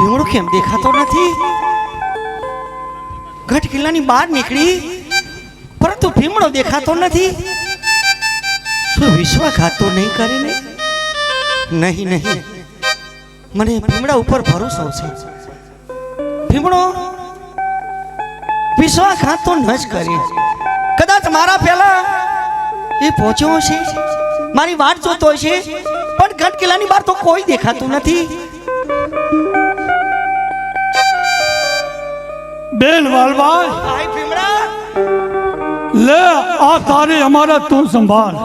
ભીમડો કેમ? દેખાતો નથી? ગઢ કિલ્લાની બહાર નીકળી? પરંતુ ભીમડો દેખાતો નથી? શું વિશ્વાઘાત તો નહીં કરે ને નહીં નહીં. મને ભીમડા ઉપર ભરોસો છે. ભીમડો, વિશ્વાઘાત તો ન જ કરે. કદાચ મારા પહેલા એ પહોંચ્યો હશે, મારી વાટ જોતો હશે, પણ ગઢ કિલ્લાની બહાર તો કોઈ દેખાતું નથી. બેન વાલભાઈ લે આ તારી અમારા તું સંભાળ.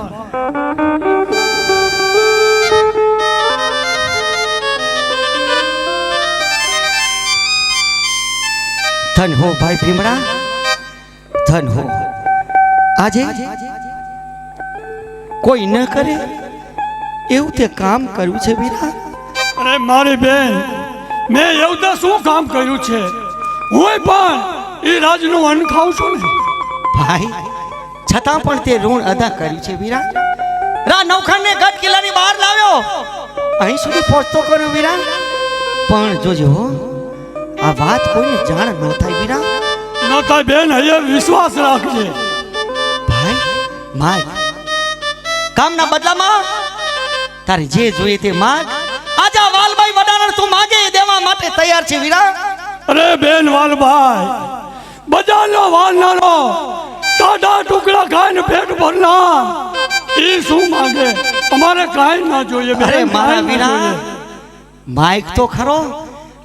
ધન હો ભાઈ ભીમડા ધન હો. આજે કોઈ ન કરે એવું તે કામ કર્યું છે વીરા? અરે મારી બેન મેં એવું તો શું કામ કર્યું છે? હું પણ એ રાજનું અન્ન ખાઉં છું ને. ભાઈ છતાં પણ તે ઋણ અદા કર્યું છે વીરા રા નવખાને ગઢ કિલ્લાની બહાર લાવ્યો. અહીં સુધી પહોંચતો કર્યો વીરા પણ જોજો હો, આ વાત કોઈને જાણ ન થાય વીરા ન થાય બેન અહીંયા વિશ્વાસ રાખજે. ભાઈ માય કામના બદલામાં તારે જે જોઈએ તે માગ આજા વાલભાઈ વડાણ તું માગે એ દેવા માટે તૈયાર છે વીરા અરે બેન વાલભાઈ બજારનો વાલનારો ટાટા ટુકડા ખાઈને પેટ ભરનાર. એ શું માંગે? અમારે કાંઈ ના જોઈએ અરે મારા વિના માઇક તો ખરો.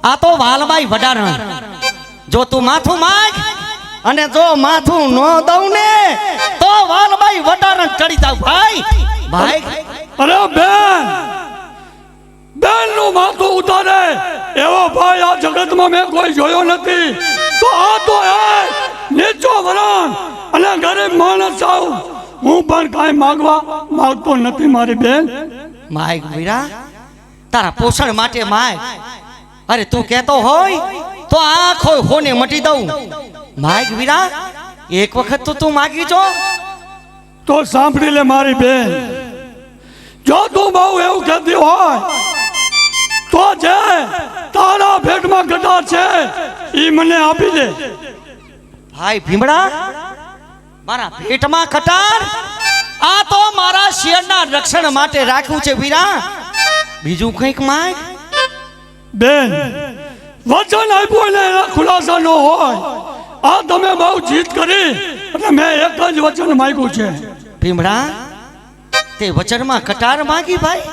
આ તો વાલભાઈ વડારણ. જો તું માથું માગ અને જો માથું ન દઉં ને તો વાલભાઈ વડારણ ચડી જાવ ભાઈ. ભાઈ. અરે બેન બેનનું માથું ઉતારે. એવો ભાઈ આ જગતમાં મેં કોઈ જોયો નથી. તો આ તો એ નીચો વરણ અને ગરીબ માણસ આવું. હું પણ કાંઈ માગવા માંગતો નથી મારી બેન. માઇક વીરા તારા પોષણ માટે માય અરે તું કહેતો હોય તો આખો હોને મટી દઉં. માઇક વીરા એક વખત તો તું માગી જો. તો સાંભળી લે મારી બેન. જો તું બહુ એવું કહેતી હોય તો જે તારા ભેટમાં ગદા છે એ મને આપી દે. ભાઈ ભીમડા મારા પેટમાં કટાર? આ તો મારા શિયરના રક્ષણ માટે રાખ્યું છે વીરા. બીજું કંઈક માય? બેન વચન આપ્યું ને ખુલાસા ન હોય. આ તમે બહુ જીત કરી એટલે મેં એક જ વચન માંગ્યું છે. ભીમડા તે વચનમાં કટાર માગી ભાઈ?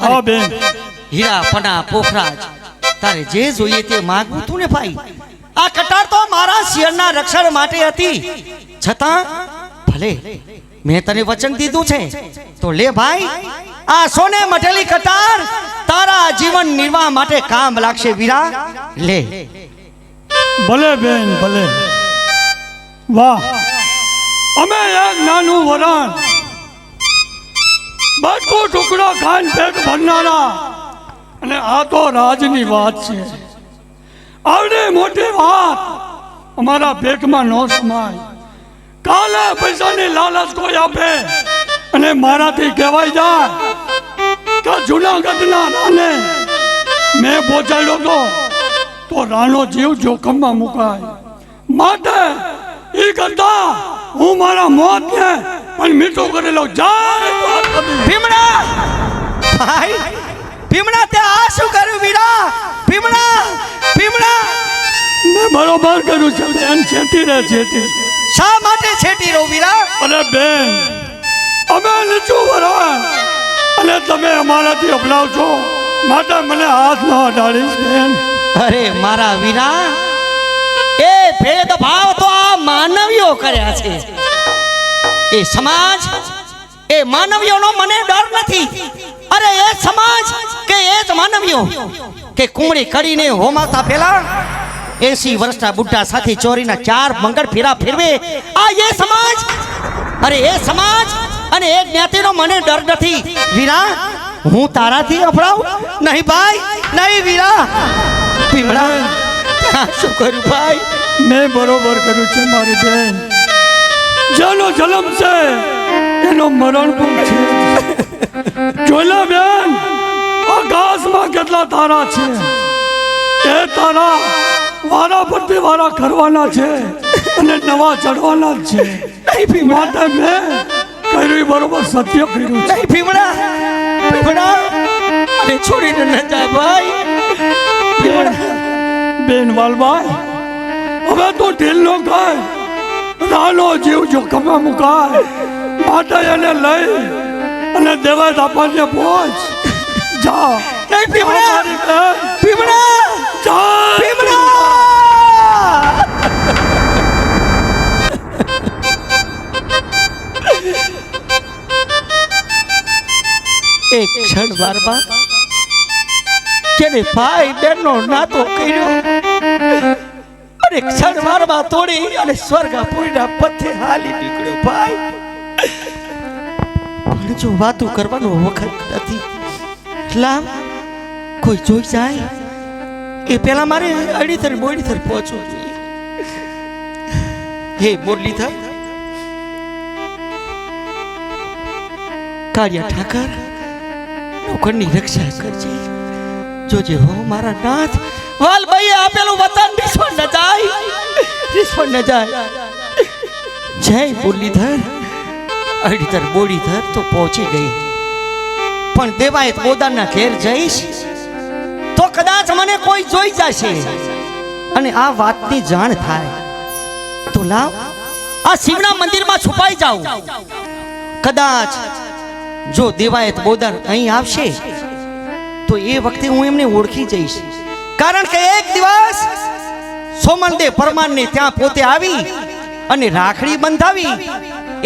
હા બેન. હીરા પના પોખરાજ તારે જે જોઈએ તે માગવું તું ને ભાઈ. આ કટાર તો મારા શિયરના રક્ષણ માટે હતી. છતાં, ભલે, મેં તને વચન દીધું છે. તો લે ભાઈ, આ સોને મટેલી કટાર તારા જીવન નિર્વાહ માટે કામ લાગશે વીરા. લે. ભલે બેન, ભલે. વાહ. અમે એક નાનું વરણ બટકો ટુકડો ખાન પેટ ભરનારા. અને આ તો રાજની વાત છે. આવડી મોટી વાત. અમારા પેટમાં ન સમાય. કાલે પૈસાની લાલચ કોઈ આપે અને મારાથી કહેવાય જાય કે જુનાગઢના રાને મેં પહોંચાડ્યો તો તો રાનો જીવ જોખમમાં મુકાય. માટે એ કરતા હું મારા મોતને પણ મીઠું કરેલો. જાય. ભીમડા ભાઈ! ભીમડા તે આ શું કર્યું વીરા ભીમડા ભીમડા. મેં બરોબર કર્યું છે બેન છેટી રહે છેટી શા માટે છેટી રહો વીરા અને બેન અમે નીચું વરા અને તમે અમારાથી અપનાવ છો માટે મને હાથ ન અડાડીશ બેન. અરે મારા વીરા એ ભેદભાવ તો આ માનવીઓ કર્યા છે. એ સમાજ એ માનવીઓનો મને ડર નથી. અરે જ કે કુમળી કરીને હોમાતા પહેલા એસી વર્ષના બુઢા સાથે ચોરીના ચાર મંગળ ફેરા ફેરવે. આ એ સમાજ? અરે એ સમાજ? અને એ જ્ઞાતિનો મને ડર નથી. વીરા, હું તારાથી અફડાવ નહીં ભાઈ, નહીં વીરા. પીમડા શું કર્યું ભાઈ? મેં બરોબર કર્યું છે, મારી બેન. જેનો જલમ છે. એનો મરણ પણ છે. જોઈલા બેન. આકાશમાં કેટલા તારા છે? એ તારા વારા પરથી વારા કરવાના છે અને નવા ચડવાના જ છે. માટે મેં કર્યું બરોબર સત્ય કર્યું છે. ભીમડા. ભીમડા. અને છોડીને ન જાય ભાઈ. ભીમડા. બેન વાલભાઈ હવે તો ઢીલ નો નાનો જીવ કમા મુકાય. માટે એને લઈ અને દેવાય આપણને પહોંચ જા. નહીં ભીમડા! ભીમડા! જા ભીમડા! એક ક્ષણ વારમાં જેને ભાઈ બહેનનો નાતો કર્યો અને ક્ષણ વારમાં તોડી અને સ્વર્ગાપુરીના પથે હાલી નીકળ્યો ભાઈ. પણ જો વાતું કરવાનો વખત નથી લાવ કોઈ જોઈ જાય? એ પેલા મારે અડીથર મોડીથર પહોંચવું જોઈએ. હે મુરલીધર, કાળિયા ઠાકર નોકરની રક્ષા કરજે. જોજે હો મારા નાથ. વાલભાઈ આપેલું વતન નિષ્ફળ ન જાય. નિષ્ફળ ન જાય. જય મુરલીધર. અડીધર બોડીધર તો પહોંચી ગઈ. પણ દેવાયત બોદાના ઘેર જઈશ. કદાચ મને કોઈ જોઈ જશે. અને આ વાતની જાણ થાય તો લાવ, આ શિવના મંદિરમાં છુપાઈ જાઉં કદાચ જો દેવાયત બોદર અહીં આવશે, તો એ વખતે હું એમને ઓળખી જઈશ. કારણ કે એક દિવસ સોમનદેવ પરમારને ત્યાં પોતે આવી અને રાખડી બંધાવી.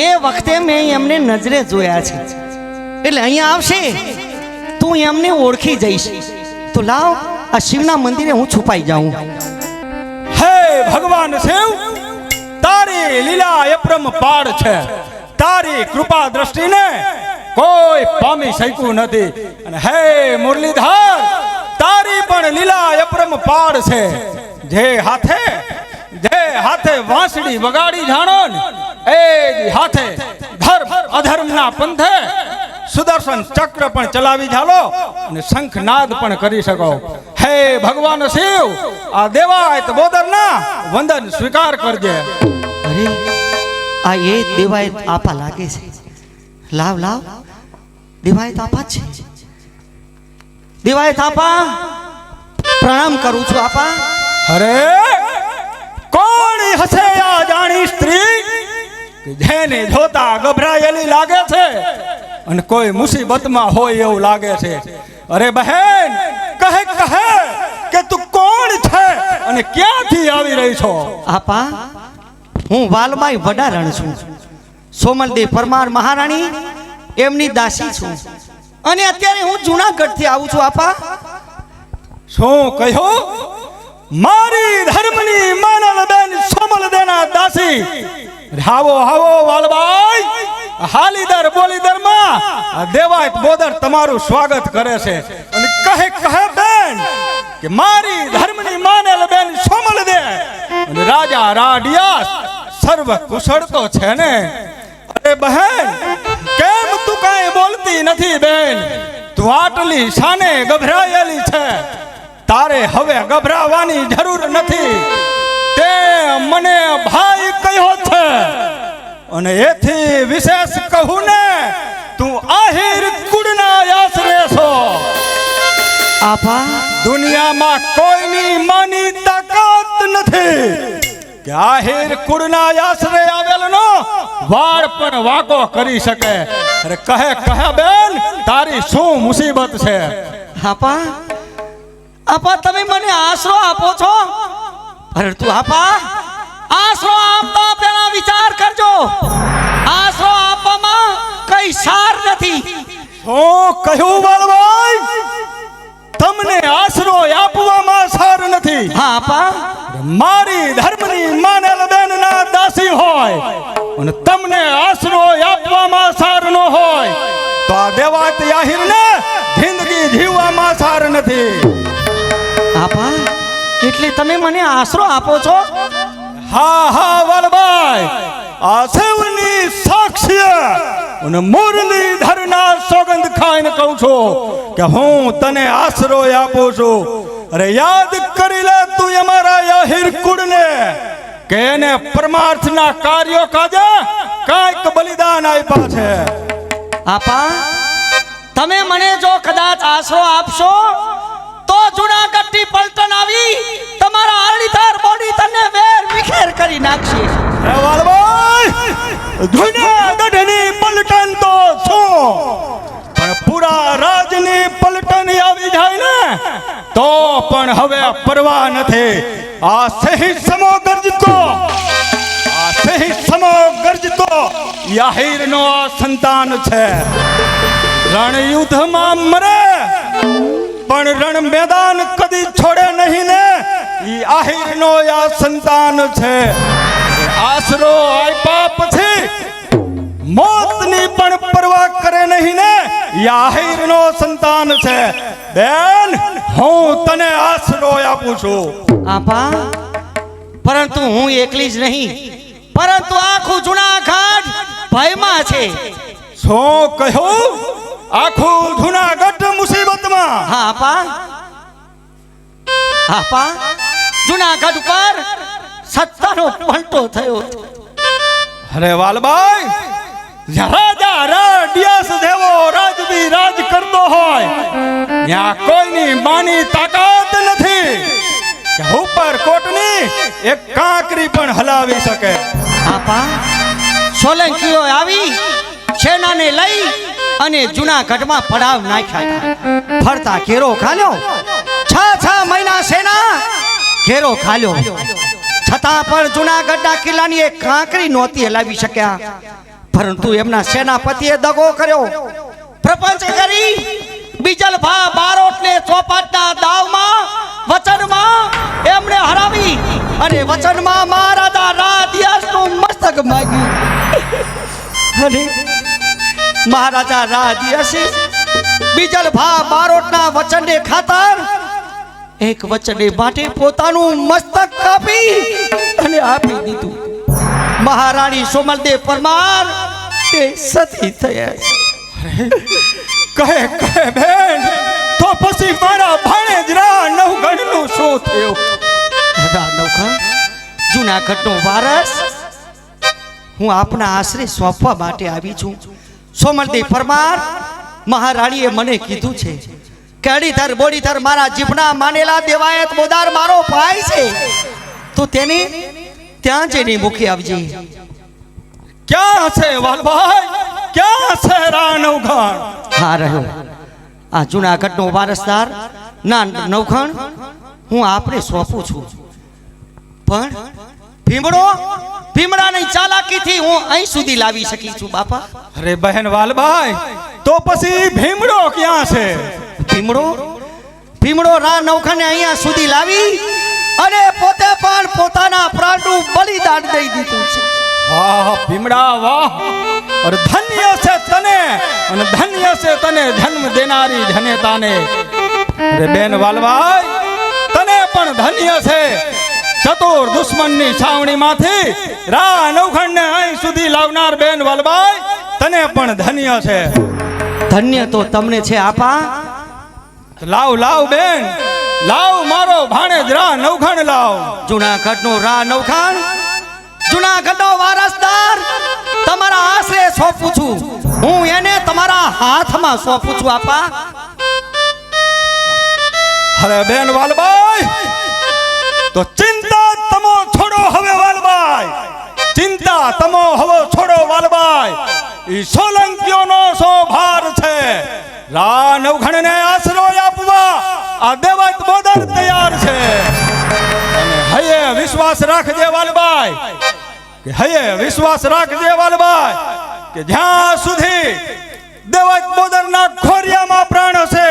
એ વખતે મેં એમને નજરે જોયા છે. એટલે અહીંયા આવશે, તો એમને ઓળખી જઈશ. તો લાવ, આ શિવના મંદિરે હું છુપાઈ જાઉં. હે ભગવાન શિવ, તારી લીલા અપ્રમ પાડ છે. તારી કૃપા દ્રષ્ટિને કોઈ પામી શક્યું નથી. અને હે મુરલીધર, તારી પણ લીલા અપ્રમ પાડ છે. જે હાથે જે હાથે વાંસડી વગાડી જાણો ને એ હાથે ધર્મ અધર્મના પંથે સુદર્શન ચક્ર પણ ચલાવી ઝાલો અને શંખનાદ પણ કરી શકો. હે ભગવાન શિવ આ દેવાયત બોદરના વંદન સ્વીકાર કરજે. અરે આ એ દેવાયત આપા લાગે છે. લાવ લાવ. દેવાયત આપા છે. દેવાયત આપા. પ્રણામ કરું છું આપા. અરે કોણ હશે આ જાણી સ્ત્રી? જેને જોતા ગભરાયેલી લાગે છે? અને કોઈ મુસીબતમાં હોય એવું લાગે છે. અરે બહેન કહે કહે કે તું કોણ છે અને ક્યાંથી આવી રહી છો? આપા હું વાલમાઈ વડારણ છું. સોમલદેવ પરમાર મહારાણી એમની દાસી છું. અને અત્યારે હું જુનાગઢથી આવું છું આપા. શું કહ્યું? મારી ધર્મની સોમલ દેના દાસી. હાવો હાવો વાલબાઈ. હાલીદર બોલીદરમાં આ દેવાયત બોદર તમારું સ્વાગત કરે છે. અને કહે કહે બેન કે મારી ધર્મની માનેલ બેન સોમલ દે. અને રાજા રાડિયાસ સર્વ કુશળ તો છે ને. અરે બહેન, કેમ તું કાઈ બોલતી નથી બેન? તું આટલી શાને ગભરાયેલી છે. તારે હવે ગભરાવાની જરૂર નથી. તે મને ભાઈ કહ્યો છે. અને એથી વિશેષ કહું ને તું આહિર કુળના આશરે છો. આપા દુનિયામાં કોઈની માની તાકાત નથી. કે આહિર કુળના આશરે આવેલનો વાળ પણ વાકો કરી શકે. અરે કહે કહે બેન તારી શું મુસીબત છે? આપા આપા તમે મને આશરો આપો છો? અરે તું આપા આશરો આપતા પહેલા વિચાર કરજો. આશરો આપવામાં કઈ સાર નથી. ઓ કહ્યું બાળભાઈ તમને આશરો આપવામાં સાર નથી. હા આપા. મારી ધર્મની માનેલ બેનના દાસી હોય અને તમને આશરો આપવામાં સાર ન હોય. તો આ દેવાત યાહિરને જિંદગી જીવવામાં સાર નથી. આપા એટલે તમે મને આશરો આપો છો? હા હા વલભાઈ આ શિવની સાક્ષી અને મુરલીધરના સોગંદ ખાઈને કહું છું કે હું તને આશરો આપું છું. અરે યાદ કરી લે તું અમારા યાહિર કુળને કે એને પરમાર્થના કાર્યો કાજે કાંઈક બલિદાન આપ્યા છે. આપા, તમે મને જો કદાચ આશરો આપશો તો જુનાગઢથી પલટન આવી, તમારા આરડીધાર બોડી તને વેર વિખેર કરી નાખશે. જુનાગઢની પલટણ તો છો. પણ પૂરા રાજની પલટન આવી જાય ને, તો પણ હવે પરવા નથી. આ સહી સમો ગરજતો. આ સહી સમો ગરજતો. યાહીરનો આ સંતાન છે. રણયુદ્ધમાં મરે. પણ રણ મેદાન કદી છોડે નહીં ને. ઈ આહિરનો આ સંતાન છે. આશરો આપ્યા પછી મોતની પણ પરવા કરે નહીં ને. ઈ આહિરનો સંતાન છે. બેન હું તને આશરો આપું છું. આપા પરંતુ હું એકલી જ નહીં. પરંતુ આખું જુનાગઢ ભયમાં છે. શું કહ્યું? આખું આપા? આપા? જુનાગઢ ઉપર સત્તાનો પલટો થયો. અરે વાલભાઈ રાજા રાડિયાસ જેવો રાજવી રાજ કરતો હોય. ત્યાં કોઈની માની તાકાત નથી ઉપર કોટની એક કાંકરી પણ હલાવી શકે. આપા સોલંકીઓ આવી સેનાને લઈ અને જુનાગઢમાં પડાવ નાખ્યા. ફરતા ઘેરો ખાલ્યો. છ છ મહિના સેના ઘેરો ખાલ્યો. છતાં પણ જુનાગઢના કિલ્લાની એક કાંકરી નહોતી હલાવી શક્યા. પરંતુ એમના સેનાપતિએ દગો કર્યો. પ્રપંચ કરી બિજલભા બારોટને ચોપાટના દાવમાં, વચનમાં એમણે હરાવી અને વચનમાં મહારાજા રાધિયાસનું મસ્તક માગ્યું. અને મહારાજા રાધિયાસે બીજલ ભા બારોટના વચનને ખાતર એક વચને માટે પોતાનું મસ્તક કાપી અને આપી દીધું. મહારાણી સોમલદેવ પરમાર તે સતી થયા છે. કહે કહે બેન તો પછી મારા ભાણેજરા નવગણનું શું થયું? દાદા નૌકા જૂનાગઢનો વારસ. હું આપના આશરે સોંપવા માટે આવી છું. સોમલદેવ પરમાર મહારાણીએ મને કીધું છે કે અડીધર બોડીધર મારા જીભના માનેલા દેવાયત મોદાર મારો ભાઈ છે. તો તેને ત્યાં જઈને મૂકી આવજે. ક્યાં છે વાલભાઈ? ક્યાં છે રા હા રહ્યો. આ જુનાગઢનો વારસદાર ના નવખણ હું આપને સોંપું છું. પણ ભીમડો? ભીમડાની ચાલાકીથી હું અહીં સુધી લાવી શકી છું બાપા. અરે બહેન વાલભાઈ તો પછી ભીમડો ક્યાં છે? ભીમડો? ભીમડો રા નવખાને અહીંયા સુધી લાવી અને પોતે પણ પોતાના પ્રાણનું બલિદાન દઈ દીધું છે. વાહ ભીમડા વાહ. અરે ધન્ય છે તને અને ધન્ય છે તને જન્મ દેનારી જનેતાને અરે બેન વાલભાઈ તને પણ ધન્ય છે. ચતુર દુશ્મનની છાવણીમાંથી રા નવખંડને અહીં સુધી લાવનાર બેન વાલભાઈ તને પણ ધન્ય છે. ધન્ય તો તમને છે આપા. લાવ લાવ બેન લાવ મારો ભાણેજ રા નવખંડ લાવ. જુનાગઢનો રા નવખંડ જુનાગઢ નો વારસદાર તમારા આશરે સોંપું છું હું એને તમારા હાથમાં સોંપું છું આપા. અરે બેન વાલબાઈ તો ચિંતા સોલંકીઓનો સો ભાર છે. રા નવઘણને આશરો આપવા. આ દેવત બોદર તૈયાર છે. હયે વિશ્વાસ રાખજે વાલબાઈ. કે હયે વિશ્વાસ રાખજે વાલબાઈ. કે જ્યાં સુધી દેવત મોદરના ખોરિયામાં પ્રાણ હશે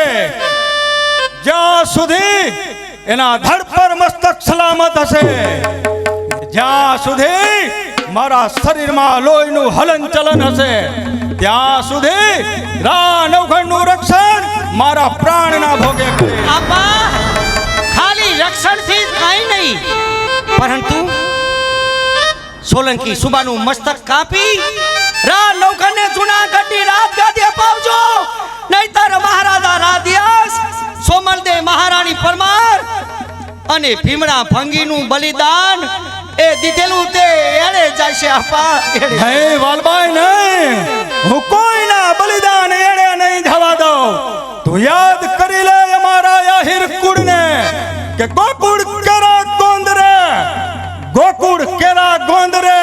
જ્યાં સુધી એના ધડ પર મસ્તક સલામત હશે, જ્યાં સુધી મારા શરીરમાં લોહીનું હલન ચલન હશે. ત્યાં સુધી રા નવખંડનું રક્ષણ મારા પ્રાણના ભોગે. આપા, ખાલી રક્ષણથી જ કાંઈ નહીં. પરંતુ સોલંકી સુબાનું મસ્તક કાપી રા નૌકાને રાત ગાદી અપાવજો નહીતર મહારાજા રાધિયાસ, સોમલદેવ મહારાણી પરમાર અને ભીમડા ભંગીનું બલિદાન એ દીધેલું તે એણે જશે આપા હે વાલબાઈ નહીં હું કોઈના બલિદાન એડે નહીં જવા દઉં. તું યાદ કરી લે અમારા આહિર કુળને કે ગોકુળ કેરા ગોંદરે ગોકુળ કેરા ગોંદરે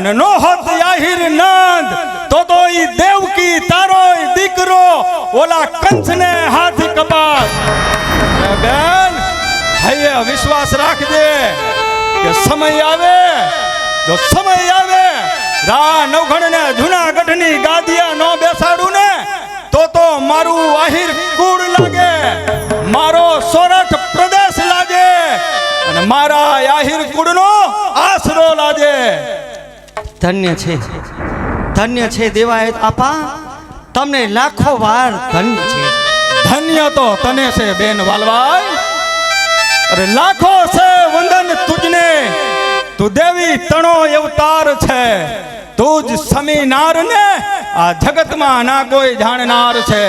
અને નો હોત આહિર નંદ તો તો ઈ દેવકી તારો દીકરો ઓલા કંસને હાથ કપાત. બેન હૈયે વિશ્વાસ રાખજે. કે સમય આવે જો સમય આવે રા નવઘણ ને જુનાગઢની ગાદિયા નો બેસાડું ને તો તો મારું આહિર કુળ લાગે મારો સોરઠ પ્રદેશ લાગે અને મારા આહિર કુળનો આશરો લાગે. ધન્ય છે ધન્ય છે દેવાય આપા તમને લાખો વાર ધન્ય છે. ધન્ય તો તને છે બેન વાલવાઈ અરે લાખો છે વંદન તુજને. તું દેવી તણો અવતાર છે. તું જ સમીનાર ને આ જગતમાં ના કોઈ જાણનાર છે.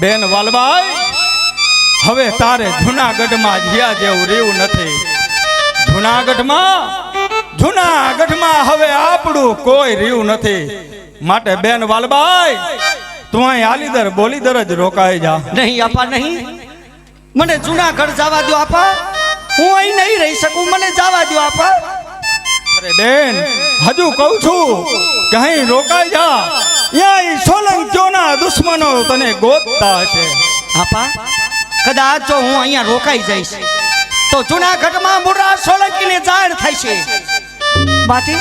બેન વાલભાઈ હવે તારે જુનાગઢમાં જ્યાં જેવું રહ્યું નથી. જુનાગઢમાં જુનાગઢમાં હવે આપણું કોઈ રહ્યું નથી. માટે બેન વાલભાઈ તું અહીં આલીદર બોલીદર જ રોકાઈ જા. નહીં, આપા નહીં. મને જુનાગઢ જવા દો આપા. હું અહીં નહીં રહી શકું મને જવા દો આપા. અરે બેન હજુ કહું છું કે અહીં રોકાઈ જા. ત્યાં સોલંકીઓના દુશ્મનો તને ગોતતા હશે. આપા કદાચ જો હું અહીંયા રોકાઈ જઈશ તો જુનાગઢમાં મુરા સોલંકીને જાણ થાય છે બાટી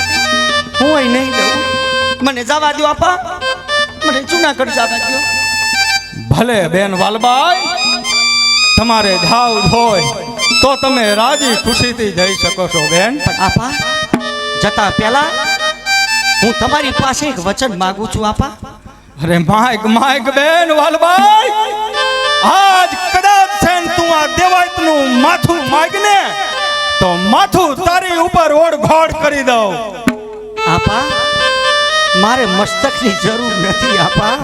હું અહીં નહીં રહું. મને જવા દો આપા. મને જુનાગઢ જવા દો ભલે બેન વાલબાઈ તમારે જાવ હોય તો તમે રાજી ખુશીથી જઈ શકો છો બેન. આપા જતા પહેલા હું તમારી પાસે એક વચન માંગુ છું આપા. અરે માઇક માઇક બેન વાલભાઈ આજ કદાચ છે તું આ દેવાયતનું માથું માગને તો માથું તારી ઉપર ઓળઘોળ કરી દઉં. આપા મારે મસ્તકની જરૂર નથી આપા.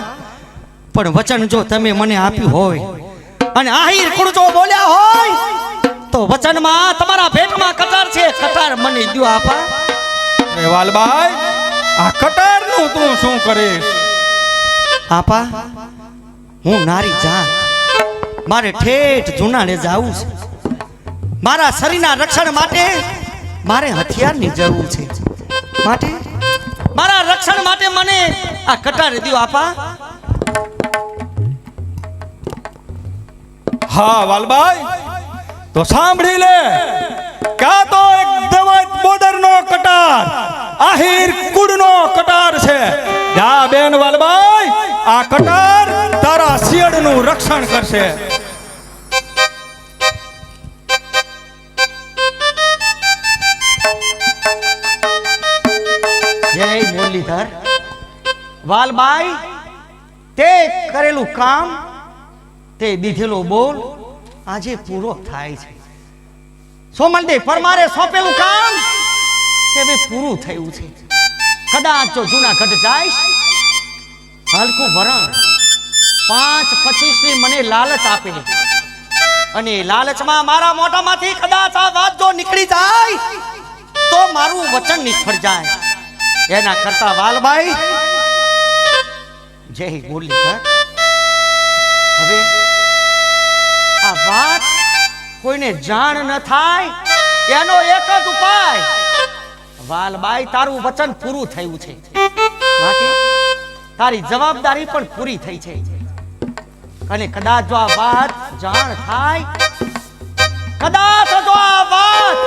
પણ વચન જો તમે મને આપ્યું હોય અને આહીર કુળ જો બોલ્યા હોય તો વચનમાં તમારા ભેટમાં કટાર છે કટાર મને દ્યો આપા. અરે વાલબાઈ આ કટારનું તું શું કરીશ? આપા હું નારી જાત. મારે ઠેઠ જૂનાને જાવું છે. મારા શરીરના રક્ષણ માટે મારે હથિયારની જરૂર છે. માટે? મારા રક્ષણ માટે મને આ કટાર દ્યો આપા. હા, વાલબાઈ, તો સાંભળી લે. ક્યાં તો એક દેવાયત બોર્ડર નો કટાર, આહિર કુડ નો કટાર છે. જા બેન વાલબાઈ, આ કટાર તારા શિયળનું રક્ષણ કરશે. જય મુરલીધર. વાલબાઈ, તે કરેલું કામ તે દીધેલો બોલ આજે પૂરો થાય છે. સોમલદેવ પરમારે સોંપેલું કામ તે હવે પૂરું થયું છે. કદાચ જો જૂનાગઢ જાય હલકું વરણ પાંચ પચીસની મને લાલચ આપે. અને લાલચમાં મારા મોઢામાંથી કદાચ આ વાત જો નીકળી જાય, તો મારું વચન નિષ્ફળ જાય. એના કરતા વાલભાઈ જય મુરલીધર. હવે કોઈને જાણ ન થાય, એનો એક જ ઉપાય. વાલબાઈ, તારું વચન પૂરું થયું છે. તારી જવાબદારી પણ પૂરી થઈ છે. અને કદાચ જો આ વાત જાણ થાય, કદાચ જો આ વાત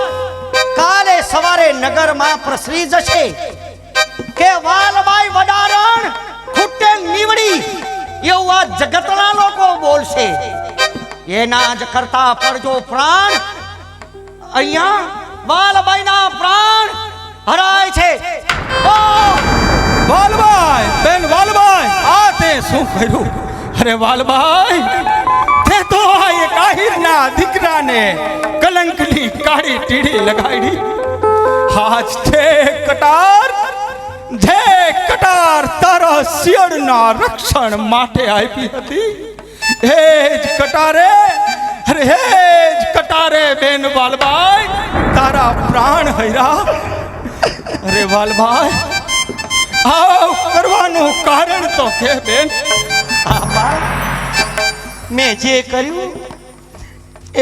કાલે સવારે નગરમાં પ્રસરી જશે કે વાલબાઈ વડારણ ખૂટે નીવડી, એવું આ જગતના લોકો બોલશે. એના જ કરતા પડજો પ્રાણ. અહીંયા વાલબાઈના પ્રાણ હરાય છે. ઓ વાલબાઈ, બેન વાલબાઈ, આ તે શું કર્યું? અરે વાલબાઈ, તે તો આ એક આહિરના દીકરાને કલંકની કાળી ટીડી લગાડી. હાજ છે કટાર, જે કટાર તારા શિયળના રક્ષણ માટે આપી હતી. એ જ કટારે, અરે હેજ કટારે બેન વાલભાઈ તારા પ્રાણ હૈરા. અરે વાલભાઈ આવ કરવાનું કારણ તો કે બેન મેં જે કર્યું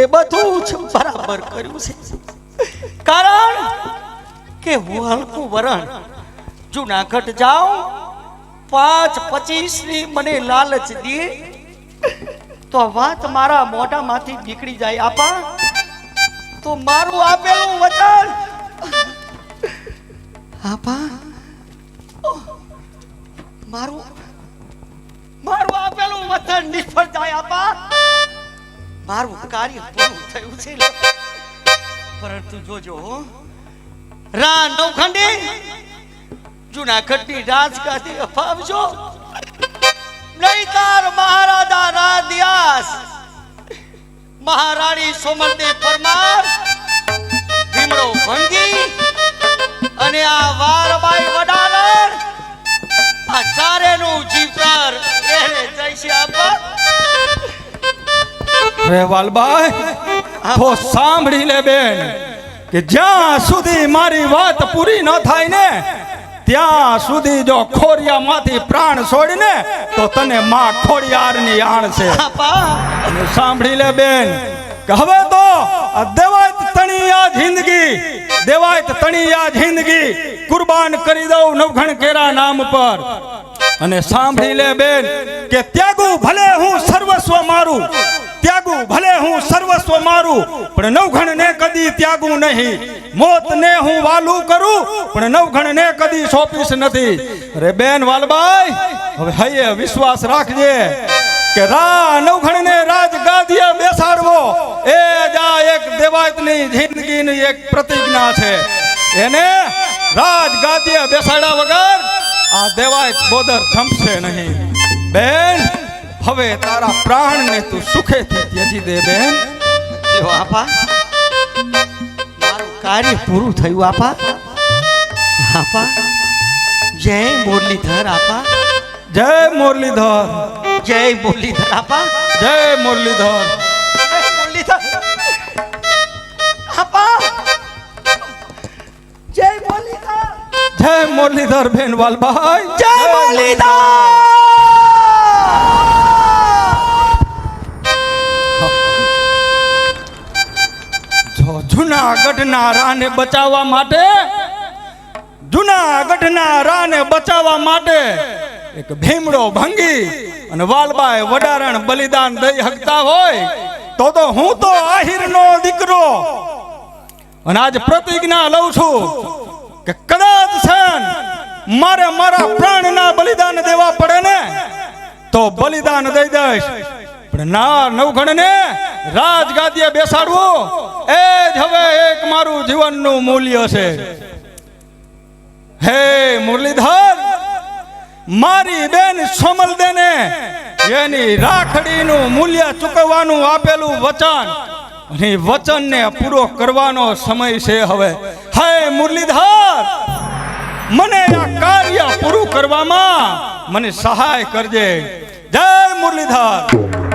એ બધું જ બરાબર કર્યું છે. કારણ કે હું હલકું વરણ, જુનાગઢ જાઉં, પાંચ પચીસની મને લાલચ દે તો વાત મારા મોઢામાંથી નીકળી જાય આપા. તો મારું આપેલું વચન. આપા. મારું મારું આપેલું વચન નિષ્ફળ જાય આપા. મારું કાર્ય પૂરું થયું છે. પરંતુ જોજો રા નવખંડી. જુનાગઢની રાજગાદી અપાવજો. નહીતર મહારાજા રાધ્યાસ. મહારાણી સોમરદેવ પરમાર, ભીમડો ભંગી અને આ વારબાઈ વડારણ, આ ચારેનું જીવતર એને જઈશે આપા રે વાલબાઈ, તો સાંભળી લે બેન, કે જ્યાં સુધી મારી વાત પૂરી ન થાય ને ત્યાં સુધી જો ખોરિયામાંથી પ્રાણ છોડીને તો તને માં ખોડિયારની આણ છે. સાંભળી લે બેન કે હવે તો આ દેવાયત તણી આ જિંદગી દેવાયત તણી આ જિંદગી કુરબાન કરી દઉં નવઘણ કેરા નામ પર. અને સાંભળી લે બેન કે ત્યાગું ભલે હું સર્વસ્વ મારું ત્યાગું, ભલે હું સર્વસ્વ મારું, પણ નવઘણ ને કદી ત્યાગું નહીં. મોત ને હું વાલું કરું, પણ નવઘણ ને કદી સોંપીશ નથી. અરે બેન વાલબાઈ, હવે હૈયે વિશ્વાસ રાખજે કે રા નવઘણ ને રાજ ગાદીએ બેસાડવો, એ જ આ એક દેવાયતની જિંદગીની એક પ્રતિજ્ઞા છે. એને રાજ ગાદીએ બેસાડ્યા વગર આ દેવાયત બોદર થમશે નહીં. બેન હવે તારા પ્રાણને તું સુખેથી ત્યજી દે બેન. જો આપા મારું કાર્ય પૂરું થયું આપા. આપા જય મુરલીધર આપા. જય મુરલીધર. જય મુરલીધર આપા. જય મુરલીધર. મુરલીધર. આપા. જય મુરલીધર. જય મુરલીધર બેન વાલભાઈ. જય મુરલીધર. જુનાગઢના રાને બચાવવા માટે, જુનાગઢના રાને બચાવવા માટે એક ભીમડો ભંગી અને વાલબાઈ વડારણ બલિદાન દઈ હકતા હોય, તો તો હું તો આહિરનો દીકરો. અને આજ પ્રતિજ્ઞા લઉં છું કે કદાચ છે મારે મારા પ્રાણના બલિદાન દેવા પડે ને, તો બલિદાન દઈ દઈશ. પણ ના નવઘણને રાજગાદીએ બેસાડવું. એ જ હવે એક મારું જીવનનું મૂલ્ય છે. હે મુરલીધર, મારી બેન સોમલદેને એની રાખડીનું મૂલ્ય ચૂકવવાનું આપેલું વચન અને વચનને પૂરો કરવાનો સમય છે હવે. હે મુરલીધર, મને આ કાર્ય પૂરું કરવામાં મને સહાય કરજે. જય મુરલીધર.